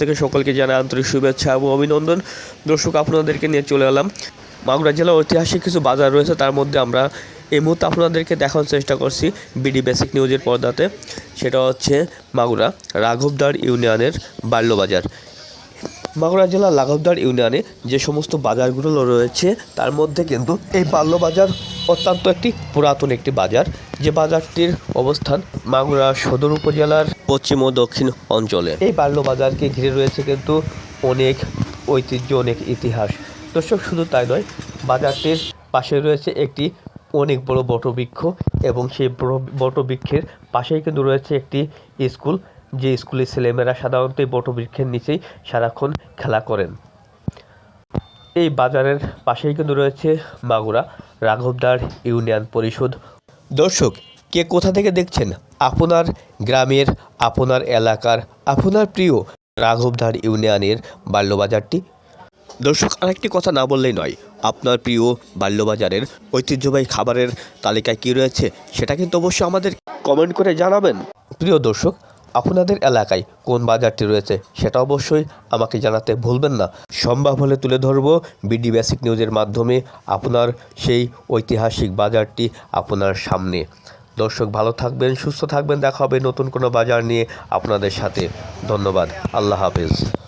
থেকে সকলকে জানাই আন্তরিক শুভেচ্ছা এবং অভিনন্দন। দর্শক, আপনাদেরকে নিয়ে চলে এলাম। মাগুরা জেলার ঐতিহাসিক কিছু বাজার রয়েছে, তার মধ্যে আমরা এই মুহূর্তে আপনাদেরকে দেখানোর চেষ্টা করছি বিডি বেসিক নিউজের পর্দাতে। সেটা হচ্ছে মাগুরা রাঘবদার ইউনিয়নের বাল্যবাজার। মাগুরা জেলার লাঘবদার ইউনিয়নে যে সমস্ত বাজারগুলো রয়েছে, তার মধ্যে কিন্তু এই বাল্যবাজার অত্যন্ত একটি পুরাতন একটি বাজার। যে বাজারটির অবস্থান মাগুরা সদর উপজেলার পশ্চিম ও দক্ষিণ অঞ্চলে। এই বাল্য বাজারকে ঘিরে রয়েছে কিন্তু অনেক ঐতিহ্য, অনেক ইতিহাস। দর্শক, শুধু তাই নয়, বাজারটির পাশে রয়েছে একটি অনেক বড় বটবৃক্ষ এবং সেই বটবৃক্ষের পাশেই কিন্তু রয়েছে একটি স্কুল। যে স্কুলের ছেলেমেয়েরা সাধারণত এই বটবৃক্ষের নিচেই সারাক্ষণ খেলা করেন। এই বাজারের পাশেই কিন্তু রয়েছে মাগুরা রাঘবদার ইউনিয়ন পরিষদ। দর্শক, কে কোথা থেকে দেখছেন? আপনার গ্রামের, আপনার এলাকার, আপনার প্রিয় রাঘবদার ইউনিয়নের বাল্যবাজারটি। দর্শক, আরেকটি কথা না বললেই নয়, আপনার প্রিয় বাল্যবাজারের ঐতিহ্যবাহী খাবারের তালিকায় কী রয়েছে সেটা কিন্তু অবশ্যই আমাদের কমেন্ট করে জানাবেন। প্রিয় দর্শক আপনাদের এলাকায় কোন বাজারটি রয়েছে সেটা অবশ্যই আমাকে জানাতে ভুলবেন না। সম্ভব হলে তুলে ধরব বিডি বেসিক নিউজের মাধ্যমে আপনার সেই ঐতিহাসিক বাজারটি আপনার সামনে। দর্শক ভালো থাকবেন, সুস্থ থাকবেন, দেখা হবে নতুন কোনো বাজার নিয়ে আপনাদের সাথে। ধন্যবাদ, আল্লাহ হাফেজ।